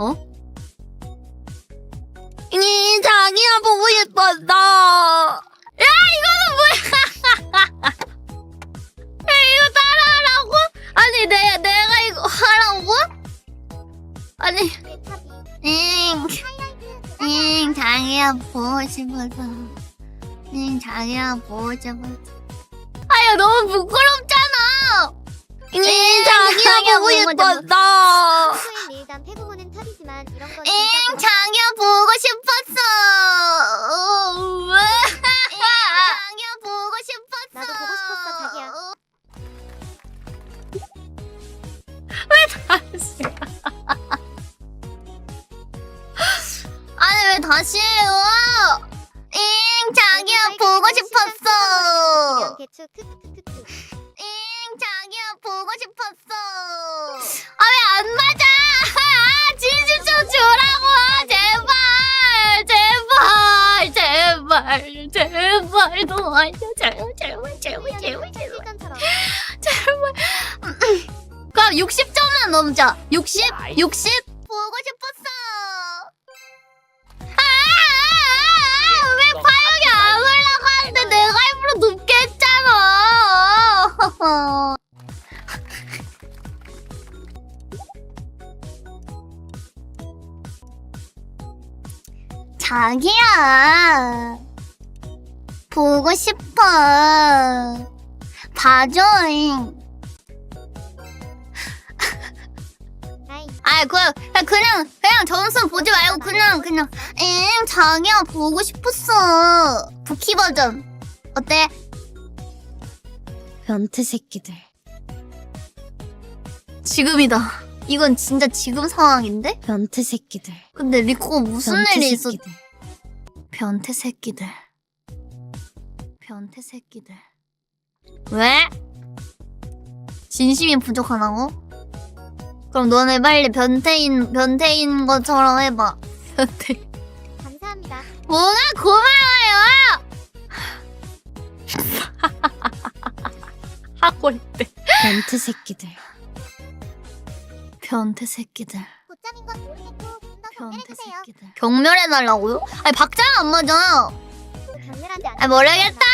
어? 이 자기야 보고 싶었어. 야 이거는 뭐야? 야 이거 따라하라고? 아니 내 내가 이거 하라고? 아니 응. 응 자기야 보고 싶어서. 응 자기야 보고 싶어서. 아야 너무 부끄럽잖아. 응 자기야 보고 싶었어. 진짜 자기야 보고 싶었어. 응, 자기야 보고 싶었어. 나도 보고 싶었어, 자기야. 아니 왜 다시 해요? 응, 자기야 보고 싶었어. 이런 개추 크크크크 제발, 제발, 제발 도와줘. 제발, 제발, 제발, 제발, 제발. 실전처럼 그럼 60점만 넘자. 60? 60? 보고 싶었어. 아, 아, 아, 왜 파역이 안 올라가는데 내가 일부러 높게 했잖아. 자기야. 보고 싶어. 봐줘잉. 아이 그냥, 그냥, 그냥 점수 보지 말고, 그냥, 그냥, 엥, 자기야, 보고 싶었어. 부키 버전. 어때? 변태 새끼들. 지금이다. 이건 진짜 지금 상황인데? 변태 새끼들. 근데 리코가 무슨 변태 일이 있었... 새끼들. 변태 새끼들. 변태 새끼들. 왜? 진심이 부족하다고? 그럼 너네 빨리 변태인, 변태인 것처럼 해봐. 변태. 감사합니다 뭐가 고마워요! 하고 있대. 변태 새끼들. 변태 새끼들. 곧잠인 건 모르겠고 좀더 변태 경멸해주세요 새끼들. 경멸해달라고요? 아니, 박자가 안 맞아. 아, 모르겠다.